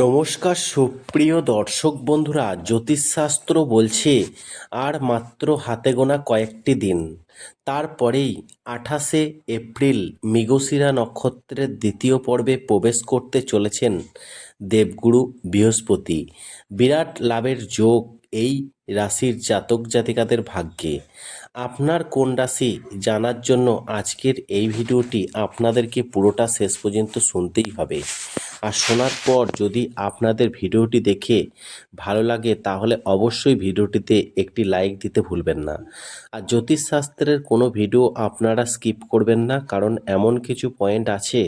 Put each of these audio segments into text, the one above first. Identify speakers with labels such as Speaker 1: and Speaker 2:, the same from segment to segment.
Speaker 1: নমস্কার, সুপ্রিয় দর্শক বন্ধুরা, জ্যোতিষশাস্ত্র বলছে, আর মাত্র হাতে গোনা কয়েকটি দিন। তারপরেই আঠাশে এপ্রিল মৃগশিরা নক্ষত্রের দ্বিতীয় পর্বে প্রবেশ করতে চলেছেন দেবগুরু বৃহস্পতি। বিরাট লাভের যোগ এই রাশির জাতক জাতিকাদের ভাগ্যে। আপনার কোন রাশি জানার জন্য আজকের এই ভিডিওটি আপনাদেরকে পুরোটা শেষ পর্যন্ত শুনতেই হবে। আর শোনার পর যদি আপনাদের ভিডিওটি দেখে ভালো লাগে, তাহলে অবশ্যই ভিডিওটিতে একটি লাইক দিতে ভুলবেন না। আর জ্যোতিষশাস্ত্রের কোনো ভিডিও আপনারা স্কিপ করবেন না, কারণ এমন কিছু পয়েন্ট আছে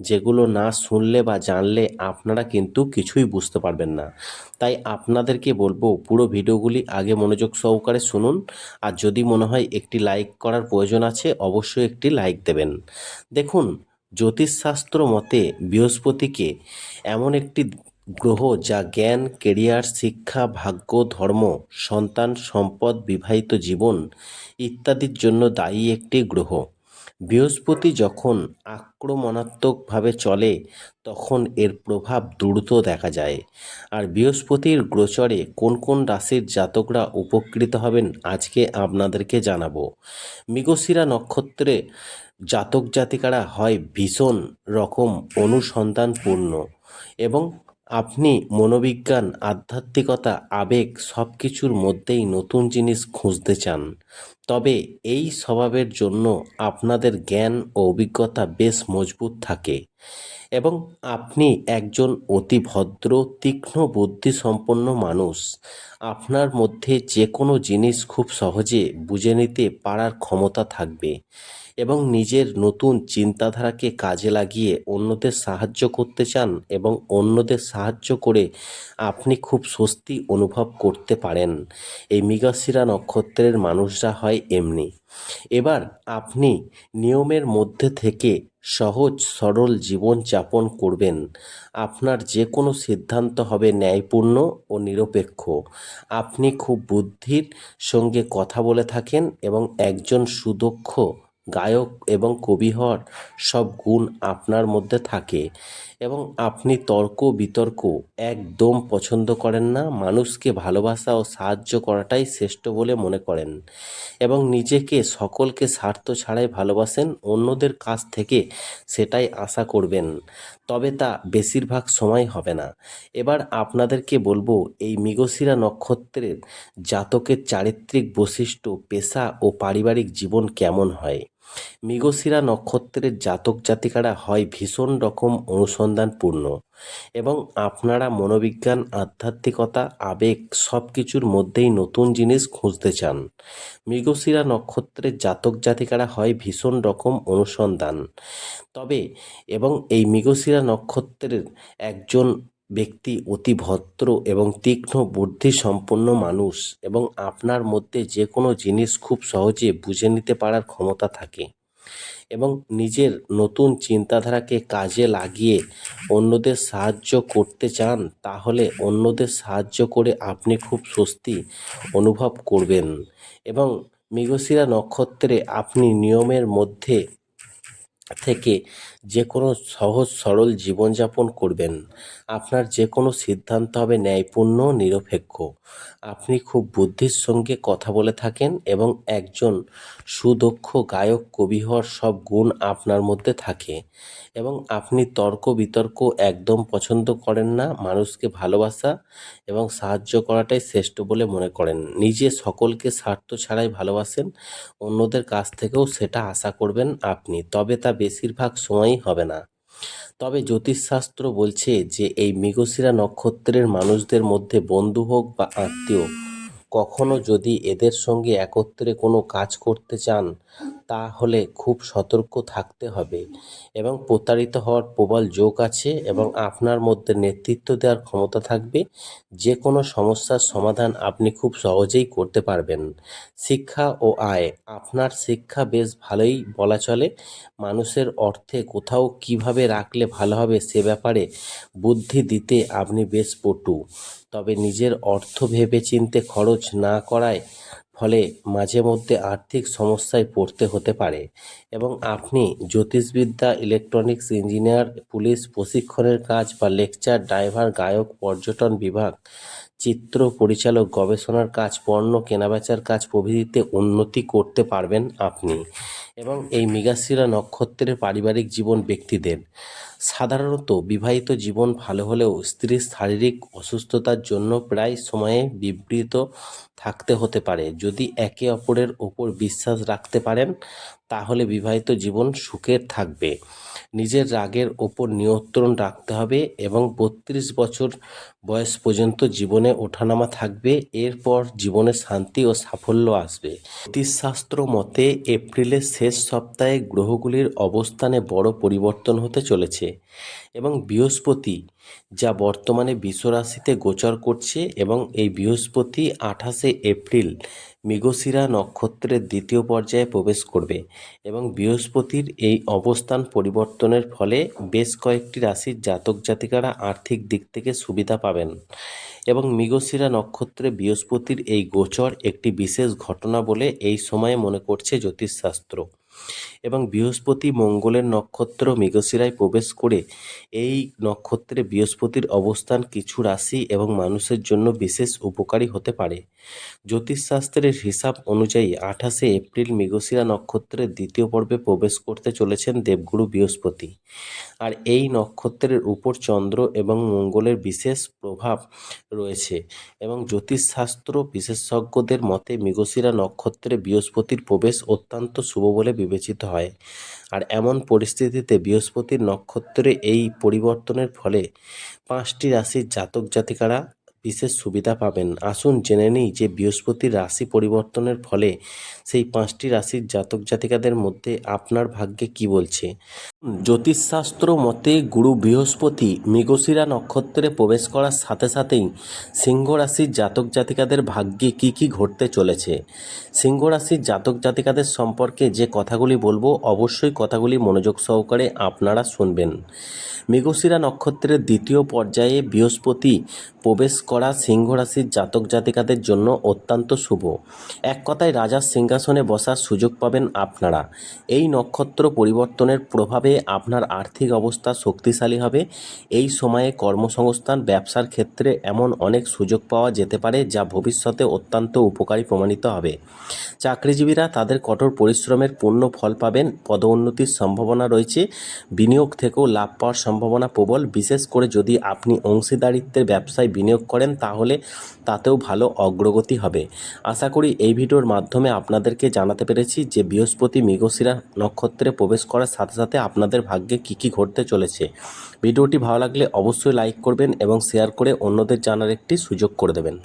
Speaker 1: যেগুলো না শুনলে বা জানলে আপনারা কিন্তু কিছুই বুঝতে পারবেন না। তাই আপনাদেরকে বলব পুরো ভিডিওগুলি আগে মনোযোগ সহকারে শুনুন। আর যদি মনে হয় একটি লাইক করার প্রয়োজন আছে, অবশ্যই একটি লাইক দেবেন। দেখুন, জ্যোতিষশাস্ত্র মতে বৃহস্পতিকে এমন একটি গ্রহ যা জ্ঞান কেরিয়ার শিক্ষা, ভাগ্য, ধর্ম, সন্তান, সম্পদ, বিবাহিত জীবন ইত্যাদির জন্য দায়ী একটি গ্রহ। বৃহস্পতি যখন আক্রমণাত্মকভাবে চলে, তখন এর প্রভাব দ্রুত দেখা যায়। আর বৃহস্পতির গোচরে কোন কোন রাশির জাতকরা উপকৃত হবেন, আজকে আপনাদেরকে জানাব। মৃগশিরা নক্ষত্রে জাতক জাতিকারা হয় ভীষণ রকম অনুসন্ধানপূর্ণ এবং আপনি মনোবিজ্ঞান, আধ্যাত্মিকতা, আবেগ সব কিছুর মধ্যেই নতুন জিনিস খুঁজতে চান। তবে এই স্বভাবের জন্য আপনাদের জ্ঞান ও অভিজ্ঞতা বেশ মজবুত থাকে। এবং আপনি একজন অতি ভদ্র, তীক্ষ্ণ, বুদ্ধিসম্পন্ন মানুষ। আপনার মধ্যে যে কোনো জিনিস খুব সহজে বুঝে নিতে পারার ক্ষমতা থাকবে এবং নিজের নতুন চিন্তাধারাকে কাজে লাগিয়ে অন্যদের সাহায্য করতে চান এবং অন্যদের সাহায্য করে আপনি খুব স্বস্তি অনুভব করতে পারেন। এই মৃগশিরা নক্ষত্রের মানুষরা হয় এমনি। এবার আপনি নিয়মের মধ্যে থেকে সহজ, সরল জীবন যাপন করবেন। আপনার যে কোনো সিদ্ধান্ত হবে ন্যায়পূর্ণ ও নিরপেক্ষ। আপনি খুব বুদ্ধির সঙ্গে কথা বলে থাকেন এবং একজন সুদক্ষ গায়ক এবং কবি হওয়ার সব গুণ আপনার মধ্যে থাকে। এবং আপনি তর্ক, বিতর্ক একদম পছন্দ করেন না, মানুষকে ভালোবাসা ও সাহায্য করাটাই শ্রেষ্ঠ বলে মনে করেন এবং নিজেকে, সকলকে স্বার্থ ছাড়াই ভালোবাসেন, অন্যদের কাছ থেকে সেটাই আশা করবেন। তবে তা বেশিরভাগ সময় হবে না। এবার আপনাদেরকে বলব, এই মৃগশিরা নক্ষত্রের জাতকের চারিত্রিক বৈশিষ্ট্য, পেশা ও পারিবারিক জীবন কেমন হয়? মৃগশিরা নক্ষত্রের জাতক জাতিকারা হয় ভীষণ রকম অনুসন্ধানপূর্ণ এবং আপনারা মনোবিজ্ঞান, আধ্যাত্মিকতা, আবেগ সব কিছুর মধ্যেই নতুন জিনিস খুঁজতে চান। মৃগশিরা নক্ষত্রের জাতক জাতিকারা হয় ভীষণ রকম অনুসন্ধান। তবে এবং এই মৃগশিরা নক্ষত্রের একজন ব্যক্তি অতি ভদ্র এবং তীক্ষ্ণ বুদ্ধি সম্পন্ন মানুষ এবং আপনার মধ্যে যে কোনো জিনিস খুব সহজে বুঝে নিতে পারার ক্ষমতা থাকে এবং নিজের নতুন চিন্তাধারাকে কাজে লাগিয়ে অন্যদের সাহায্য করতে চান, তাহলে অন্যদের সাহায্য করে আপনি খুব স্বস্তি অনুভব করবেন। এবং মৃগশিরা নক্ষত্রে আপনি নিয়মের মধ্যে থেকে যে কোনো সহজ সরল জীবনযাপন করবেন। আপনার যে কোনো সিদ্ধান্ত হবে ন্যায়পূর্ণ, নিরপেক্ষ। আপনি খুব বুদ্ধির সঙ্গে কথা বলে থাকেন এবং একজন সুদক্ষ গায়ক, কবি হওয়ার সব গুণ আপনার মধ্যে থাকে এবং আপনি তর্ক বিতর্ক একদম পছন্দ করেন না, মানুষকে ভালোবাসা এবং সাহায্য করাটাই শ্রেষ্ঠ বলে মনে করেন। নিজে সকলকে স্বার্থ ছাড়াই ভালোবাসেন, অন্যদের কাছ থেকেও সেটা আশা করবেন আপনি। তবে তা বেশিরভাগ সময়ই হবে না। তবে জ্যোতিষশাস্ত্র বলছে যে, এই মৃগশিরা নক্ষত্রের মানুষদের মধ্যে বন্ধু হোক বা আত্মীয়, কখনো যদি এদের সঙ্গে একত্রে কোনো কাজ করতে চান তাহলে খুব সতর্ক থাকতে হবে এবং প্রতারিত হওয়ার প্রবল যোগ আছে এবং আপনার মধ্যে নেতৃত্ব দেওয়ার ক্ষমতা থাকবে। যে কোনো সমস্যার সমাধান আপনি খুব সহজেই করতে পারবেন। শিক্ষা ও আয়, আপনার শিক্ষা বেশ ভালোই বলা চলে। মানুষের অর্থে কোথাও কীভাবে রাখলে ভালো হবে সে ব্যাপারে বুদ্ধি দিতে আপনি বেশ পটু। তবে নিজের অর্থ ভেবে চিনতে খরচ না করায় ফলে মাঝে মধ্যে আর্থিক সমস্যায় পড়তে হতে পারে এবং আপনি জ্যোতিষবিদ্যা ইলেকট্রনিক্স ইঞ্জিনিয়ার পুলিশ প্রশিক্ষণের কাজ বা লেকচার ড্রাইভার গায়ক, পর্যটন বিভাগ, চিত্র পরিচালক, গবেষণার কাজ, পণ্য কেনাবেচার কাজ প্রভৃতিতে উন্নতি করতে পারবেন আপনি এবং এই মৃগশিরা নক্ষত্রের পারিবারিক জীবন ব্যক্তিদের। সাধারণত বিবাহিত জীবন ভালো হলেও স্ত্রীর শারীরিক অসুস্থতার জন্য প্রায় সময়ে বিবৃত থাকতে হতে পারে। যদি একে অপরের ওপর বিশ্বাস রাখতে পারেন, তাহলে বিবাহিত জীবন সুখের থাকবে। নিজের রাগের ওপর নিয়ন্ত্রণ রাখতে হবে এবং বত্রিশ বছর বয়স পর্যন্ত জীবনে ওঠানামা থাকবে। এরপর জীবনে শান্তি ও সাফল্য আসবে। জ্যোতিষশাস্ত্র মতে, এপ্রিলের শেষ সপ্তাহে গ্রহগুলির অবস্থানে বড় পরিবর্তন হতে চলেছে। এবং বৃহস্পতি যা বর্তমানে বিশ্বরাশিতে গোচর করছে এবং এই বৃহস্পতি আঠাশে এপ্রিল মৃগশিরা নক্ষত্রের দ্বিতীয় পর্যায়ে প্রবেশ করবে এবং বৃহস্পতির এই অবস্থান পরিবর্তনের ফলে বেশ কয়েকটি রাশির জাতক জাতিকারা আর্থিক দিক থেকে সুবিধা পাবেন এবং মৃগশিরা নক্ষত্রে বৃহস্পতির এই গোচর একটি বিশেষ ঘটনা বলে এই সময়ে মনে করছে জ্যোতিষশাস্ত্র। এবং বৃহস্পতি মঙ্গলের নক্ষত্র মৃগশিরায় প্রবেশ করে এই নক্ষত্রে বৃহস্পতির অবস্থান কিছু রাশি এবং মানুষের জন্য বিশেষ উপকারী হতে পারে। জ্যোতিষশাস্ত্রের হিসাব অনুযায়ী আঠাশে এপ্রিল মৃগশিরা নক্ষত্রের দ্বিতীয় পর্বে প্রবেশ করতে চলেছেন দেবগুরু বৃহস্পতি। আর এই নক্ষত্রের উপর চন্দ্র এবং মঙ্গলের বিশেষ প্রভাব রয়েছে এবং জ্যোতিষশাস্ত্র বিশেষজ্ঞদের মতে মৃগশিরা নক্ষত্রে বৃহস্পতির প্রবেশ অত্যন্ত শুভ বলে বিবেচিত হয়। আর এমন পরিস্থিতিতে বৃহস্পতির নক্ষত্রে এই পরিবর্তনের ফলে পাঁচটি রাশির জাতক জাতিকারা বিশেষ সুবিধা পাবেন। আসুন জেনে নিই যে বৃহস্পতির রাশি পরিবর্তনের ফলে সেই পাঁচটি রাশির জাতক জাতিকাদের মধ্যে আপনার ভাগ্যে কি বলছে? জ্যোতিষশাস্ত্র মতে গুরু বৃহস্পতি মৃগশিরা নক্ষত্রে প্রবেশ করার সাথে সাথেই সিংহ রাশির জাতক জাতিকাদের ভাগ্যে কি কি ঘটতে চলেছে? সিংহ রাশির জাতক জাতিকাদের সম্পর্কে যে কথাগুলি বলব অবশ্যই কথাগুলি মনোযোগ সহকারে আপনারা শুনবেন। মৃগশিরা নক্ষত্রের দ্বিতীয় পর্যায়ে বৃহস্পতি প্রবেশ করা সিংহ রাশির জাতক জাতিকাদের জন্য অত্যন্ত শুভ। এক কথায় রাজার সিংহাসনে বসার সুযোগ পাবেন আপনারা। এই নক্ষত্র পরিবর্তনের প্রভাবে আপনার আর্থিক অবস্থা শক্তিশালী হবে। এই সময়ে কর্মসংস্থান, ব্যবসার ক্ষেত্রে এমন অনেক সুযোগ পাওয়া যেতে পারে যা ভবিষ্যতে অত্যন্ত উপকারী প্রমাণিত হবে। চাকরিজীবীরা তাদের কঠোর পরিশ্রমের পূর্ণ ফল পাবেন। পদোন্নতির সম্ভাবনা রয়েছে। বিনিয়োগ থেকেও লাভ পাওয়ার সম্ভাবনা প্রবল। বিশেষ করে যদি আপনি অংশীদারিত্বের ব্যবসায় বিনিয়োগ করেন, তাহলে তাতেও ভালো অগ্রগতি হবে। আশা করি এই ভিডিওর মাধ্যমে আপনাদেরকে জানাতে পেরেছি যে বৃহস্পতি মৃগশিরা নক্ষত্রে প্রবেশ করার সাথে সাথে আপনাদের ভাগ্যে কি কি ঘটতে চলেছে। ভিডিওটি ভালো লাগলে অবশ্যই লাইক করবেন এবং শেয়ার করে অন্যদের জানার একটি সুযোগ করে দেবেন।